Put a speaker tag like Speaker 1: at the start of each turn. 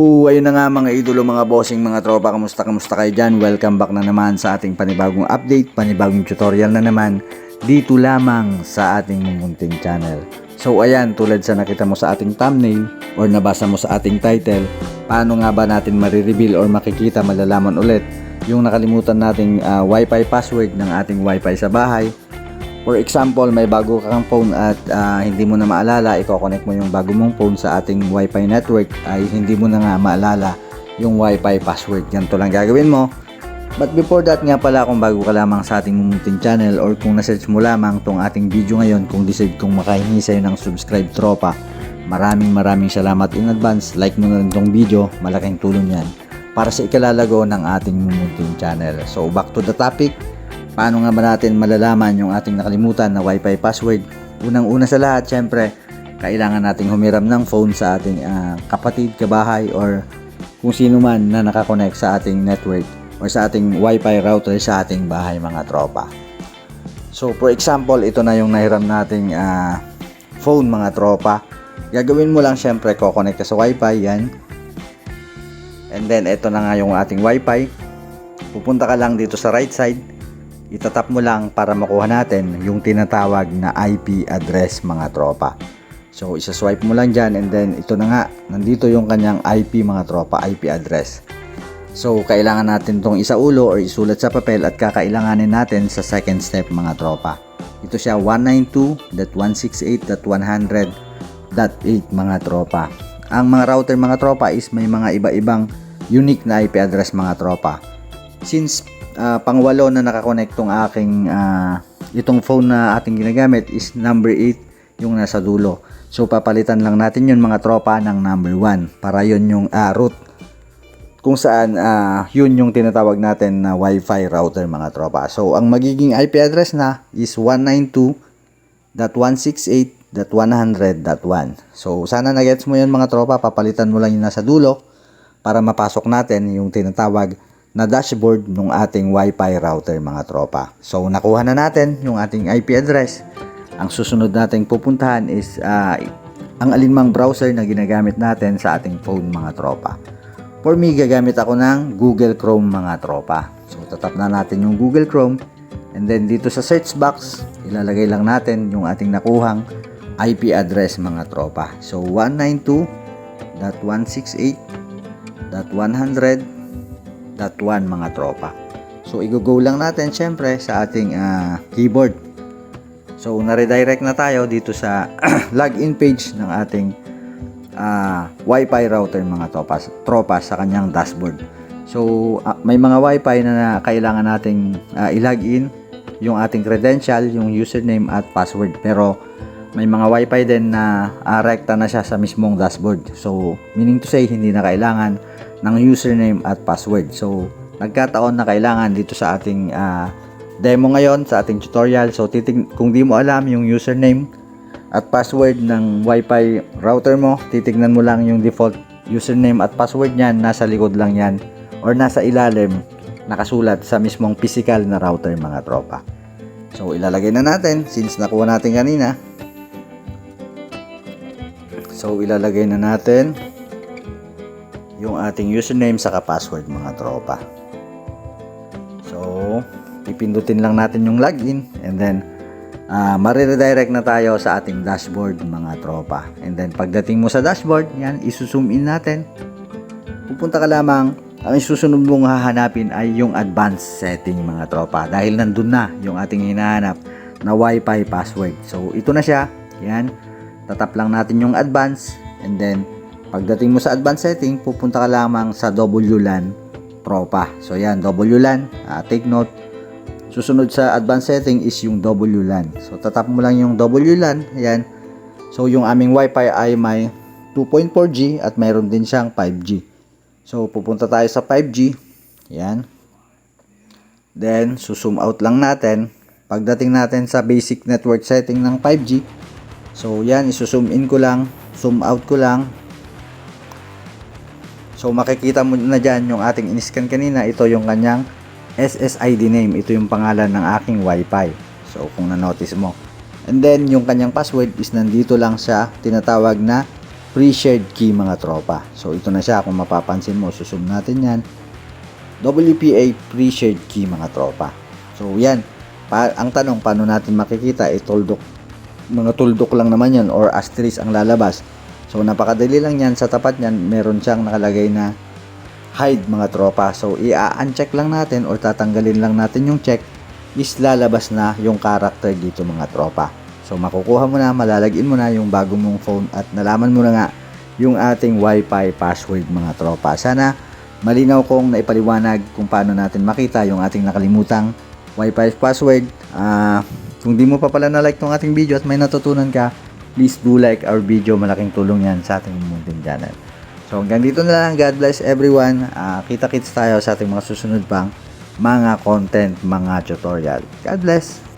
Speaker 1: Oo, ayun na nga mga idolo, mga bossing, mga tropa, kamusta kamusta kayo dyan? Welcome back na naman sa ating panibagong update, panibagong tutorial na naman dito lamang sa ating mumunting channel. So ayan, tulad sa nakita mo sa ating thumbnail or nabasa mo sa ating title, paano nga ba natin marireveal or makikita, malalaman ulit yung nakalimutan nating ah, wifi password ng ating wifi sa bahay For example, may bago kang phone at ah, hindi mo na maalala, i-connect mo yung bago mong phone sa ating Wi-Fi network ay hindi mo na nga maalala yung Wi-Fi password. Ganito lang gagawin mo. But before that nga pala kung bago ka lamang sa ating mumuting channel or kung nasearch mo lamang tong ating video ngayon kung decide kung makahingi sa'yo ng subscribe tropa, maraming maraming salamat in advance. Like mo na rin tong video, malaking tulong yan para sa ikalalago ng ating mumuting channel. So back to the topic, Paano nga ba natin malalaman yung ating nakalimutan na Wi-Fi password? Unang-una sa lahat, syempre, kailangan nating humiram ng phone sa ating ah, kapatid, kabahay, or kung sino man na nakakonect sa ating network or sa ating Wi-Fi router sa ating bahay mga tropa. So, for example, ito na yung nahiram nating ah, phone mga tropa. Gagawin mo lang syempre, ko-connect ka sa Wi-Fi, yan. And then, ito na nga yung ating Wi-Fi. Pupunta ka lang dito sa right side itatap mo lang para makuha natin yung tinatawag na IP address mga tropa. So, isa-swipe mo lang dyan and then ito na nga, nandito yung kanyang IP mga tropa, IP address. So, kailangan natin tong isaulo or isulat sa papel at kakailanganin natin sa second step mga tropa. Ito siya 192.168.100.8 mga tropa. Ang mga router mga tropa is may mga iba-ibang unique na IP address mga tropa. Since uh, pangwalo na nakakonect tong aking ah, itong phone na ating ginagamit is number 8 yung nasa dulo. So papalitan lang natin yun mga tropa ng number 1 para yun yung ah, root kung saan ah, yun yung tinatawag natin na Wi-Fi router mga tropa. So ang magiging IP address na is 192.168.100.1. So sana nagets mo yun mga tropa, papalitan mo lang yung nasa dulo para mapasok natin yung tinatawag na dashboard ng ating Wi-Fi router mga tropa. So nakuha na natin yung ating IP address. Ang susunod nating pupuntahan is ah, ang alinmang browser na ginagamit natin sa ating phone mga tropa. For me, gagamit ako ng Google Chrome mga tropa. So tatap na natin yung Google Chrome and then dito sa search box, ilalagay lang natin yung ating nakuhang IP address mga tropa. So 192.168.100.1 mga tropa. So i-go lang natin syempre sa ating ah, keyboard. So na-redirect na tayo dito sa login page ng ating ah, Wi-Fi router mga tropa, tropa sa kanyang dashboard. So ah, may mga Wi-Fi na, na kailangan nating ah, i-login yung ating credential, yung username at password. Pero may mga Wi-Fi din na ah, rekta na siya sa mismong dashboard. So meaning to say hindi na kailangan ng username at password. So nagkataon na kailangan dito sa ating ah, demo ngayon sa ating tutorial. So titig kung di mo alam yung username at password ng Wi-Fi router mo, titignan mo lang yung default username at password niyan, nasa likod lang yan or nasa ilalim nakasulat sa mismong physical na router mga tropa. So ilalagay na natin since nakuha natin kanina. So ilalagay na natin yung ating username saka password mga tropa. So pipindutin lang natin yung login and then uh, mariredirect na tayo sa ating dashboard mga tropa. And then pagdating mo sa dashboard, yan, isuzoom in natin. Pupunta ka lamang, ang isusunod mong hahanapin ay yung advanced setting mga tropa. Dahil nandun na yung ating hinahanap na Wi-Fi password. So ito na siya, yan. Tatap lang natin yung advanced and then pagdating mo sa advanced setting, pupunta ka lamang sa WLAN tropa. So yan, WLAN, ah, take note, Susunod sa advanced setting is yung WLAN. So tatap mo lang yung WLAN, ayan. So yung aming Wi-Fi ay may 2.4G at mayroon din siyang 5G. So pupunta tayo sa 5G. Ayan. Then susum out lang natin. Pagdating natin sa basic network setting ng 5G. So yan, isusum in ko lang, zoom out ko lang. So makikita mo na dyan yung ating in-scan kanina. Ito yung kanyang SSID name. Ito yung pangalan ng aking Wi-Fi. So, kung na-notice mo. And then, yung kanyang password is nandito lang sa tinatawag na pre-shared key mga tropa. So ito na siya kung mapapansin mo, susum natin yan. WPA pre-shared key mga tropa. So yan, pa- ang tanong paano natin makikita, eh tuldok, mga tuldok lang naman yan or asterisk ang lalabas. So napakadali lang yan, sa tapat niyan meron siyang nakalagay na hide mga tropa. So i-uncheck lang natin or tatanggalin lang natin yung check is lalabas na yung character dito mga tropa. So makukuha mo na, malalagin mo na yung bago mong phone at nalaman mo na nga yung ating wifi password mga tropa. Sana malinaw kong naipaliwanag kung paano natin makita yung ating nakalimutang wifi password. Ah, kung di mo pa pala na-like tong ating video at may natutunan ka, please do like our video. Malaking tulong yan sa ating munting channel. So hanggang dito na lang. God bless everyone. Ah, kita-kits tayo sa ating mga susunod pang mga content, mga tutorial. God bless!